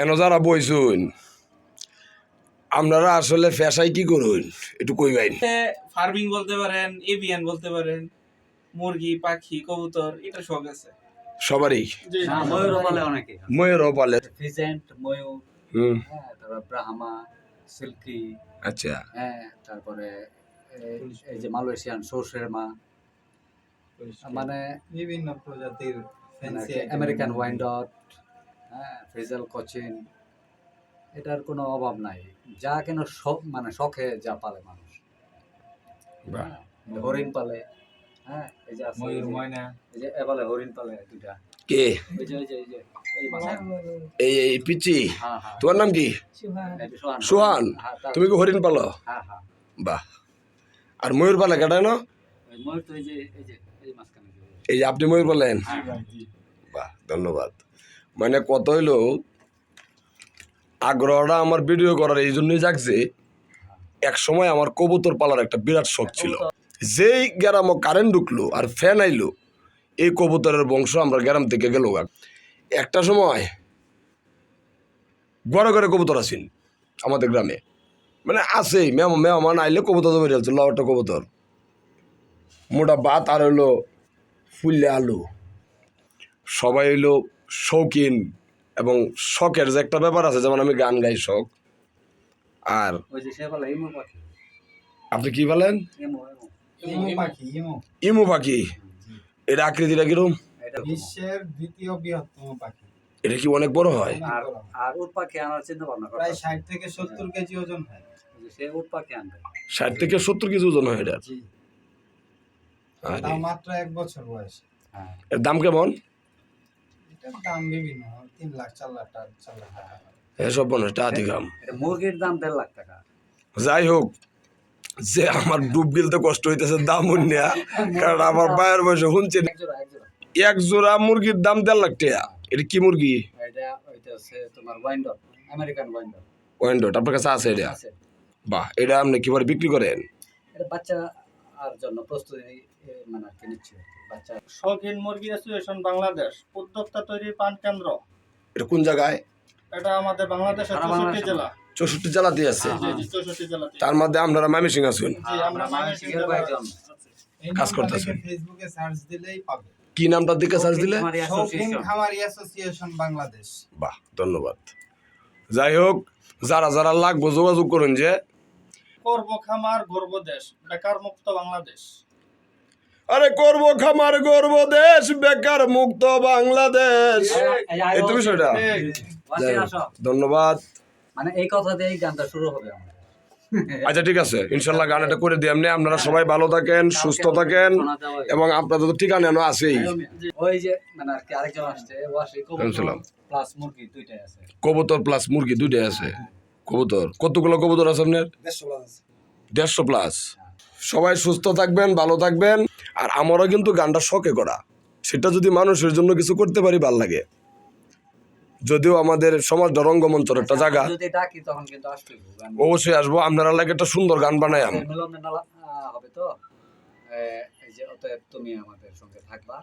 N যারা বইছুন আপনারা আসলে পেশায় কি করুন? একটু কইবেন ফার্মিং বলতে পারেন এভিয়ান বলতে পারেন মুরগি পাখি কবুতর এটা শখ আছে। সবারই? ময়ূর বলে অনেকে। ময়ূরও পালে ফিজেন্ট ময়ূর হুম। হ্যাঁ তারপর ব্রাহ্মা সিল্কি আচ্ছা। হ্যাঁ তারপরে এই- যে মালয়েশিয়ান সর্ষের মা। মানে বিভিন্ন প্রজাতির আমেরিকান এর ওয়াইন ডট হ্যাঁ ফ্রিজেল কোচিন এটার কোনো অভাব নাই। যা কেন শখ মানে শখে যা পালে মানুষ। বাহ। হ্যাঁ, হরিণ পালে হ্যাঁ এই যে ময়ূর ময়না। এই যে এ বলে হরিণ পালে দুইটা। কে? এই যে এই যে এই এই মাথা। এই এই পিচি? হ্যাঁ হ্যাঁ। তোমার নাম কি? সোহান। সোহান? হ্যাঁ, তুমি কি হরিণ পালো? হ্যাঁ হ্যাঁ। বাহ। আর ময়ূর পালে না? তো এই যে এই যে এই যে মাঝখানে যে- এই যে আপনি ময়ূর পালেন। বাহ ধন্যবাদ। মানে কত হইল? আগ্রহটা আমার ভিডিও করার এই জন্যই জাগছে। এক সময় আমার কবুতর পালার একটা বিরাট শখ ছিল। যেই গ্রাম কারেন্ট ঢুকলো আর ফ্যান আইলো, এই কবুতরের বংশ আমরা গ্রাম থেকে গেল একটা সময় ঘরে ঘরে কবুতর আছেন আমাদের গ্রামে। মানে আছেই মেম মেহমান আইলে কবুতর জমে যাচ্ছে লওয়াটা কবুতর। মোটা ভাত আর হইল ফুললে আলু। সবাই হইল শৌখিন এবং শখের যে একটা ব্যাপার আছে যেমন আমি গান গাই শখ। আর ওই যে সে বলে ইমু পাখি। আপনি কি বলেন? ইমু ইমু। ইমু পাখি ইমু। ইমু পাখি। এটা আকৃতিটা কিরম? বিশ্বের দ্বিতীয় বৃহত্তম পাখি। এটা কি অনেক বড় হয়? আর আর উট পাখি আনার চিন্তা ভাবনা প্রায় ষাট থেকে সত্তর কেজি ওজন হয়। সে উট পাখি আনবে। ষাট থেকে সত্তর কেজি ওজন হয় এটা জি। মাত্র এক বছর বয়স। হ্যাঁ। এর দাম কেমন? এটার দাম বিভিন্ন তিন লাখ চার লাখ টাকা চার লাখ টাকা। এসব কাম মুরগির দাম দেড় লাখ টাকা। যাই হোক যে আমার ডুব গিলতে কষ্ট হইতেছে দাম উন্নয়া কারণ আমার বায়ের বয়সে শুনছেন এক জোড়া এক জোড়া। মুরগির দাম দেড় লাখ টাকা। এটা কি মুরগি? এটা ওইটা হচ্ছে তোমার ওয়াইন্ডর আমেরিকান ওয়াইন্ডর ওয়েন্ডোট আপনার কাছে আছে এটা? আছে। বাহ এটা আপনি কীভাবে বিক্রি করেন? বাচ্চা আর জন্য প্রস্তুতি মানে আর কি নিচ্ছি বাচ্চা। শৌখিন মুরগি অ্যাসোসিয়েশন বাংলাদেশ উদ্যোক্তা তৈরি পান কেন্দ্র। এটা কোন জায়গায়? এটা আমাদের বাংলাদেশের চৌষট্টি জেলা। চৌষট্টি জেলাতে আছে? হ্যাঁ, তার মধ্যে আপনারা আছেন ময়মনসিংহ এই কাজ নামটা করতেছেন। ফেসবুকে সার্চ দিলেই পাবে। কি নামটার দিকে সার্চ দিলে। খামারি অ্যাসোসিয়েশন বাংলাদেশ। বাহ ধন্যবাদ। যাই হোক যারা যারা লাগবো যোগাযোগ করুন যে করব খামার গর্ব দেশ বেকার মুক্ত বাংলাদেশ। আরে করব খামার গর্ব দেশ বেকার মুক্ত বাংলাদেশ। এই তো বিষয়টা। ধন্যবাদ। মানে এই কথা দিয়ে এই গানটা শুরু হবে আচ্ছা ঠিক আছে। ইনশাল্লাহ গানটা করে দিই এমনি। আপনারা সবাই ভালো থাকেন সুস্থ থাকেন এবং আপনাদের তো ঠিকানা এনো আছেই। ওই যে মানে আর কি আরেকজন আসছে। প্লাস মুরগি দুইটাই আছে। কবুতর প্লাস মুরগি দুইটাই আছে। কবুতর। কতগুলো কবুতর আছে আপনার? দেড়শো প্লাস সবাই সুস্থ থাকবেন ভালো থাকবেন। আর আমারও কিন্তু গানটা শখে করা। সেটা যদি মানুষের জন্য কিছু করতে পারি ভালো লাগে। যদিও আমাদের সমাজটা রঙ্গমঞ্চের একটা জায়গা। অবশ্যই আসব। আপনারা লাগে একটা সুন্দর গান বানাই আম হবে তো? তুমি আমাদের সঙ্গে থাকবা।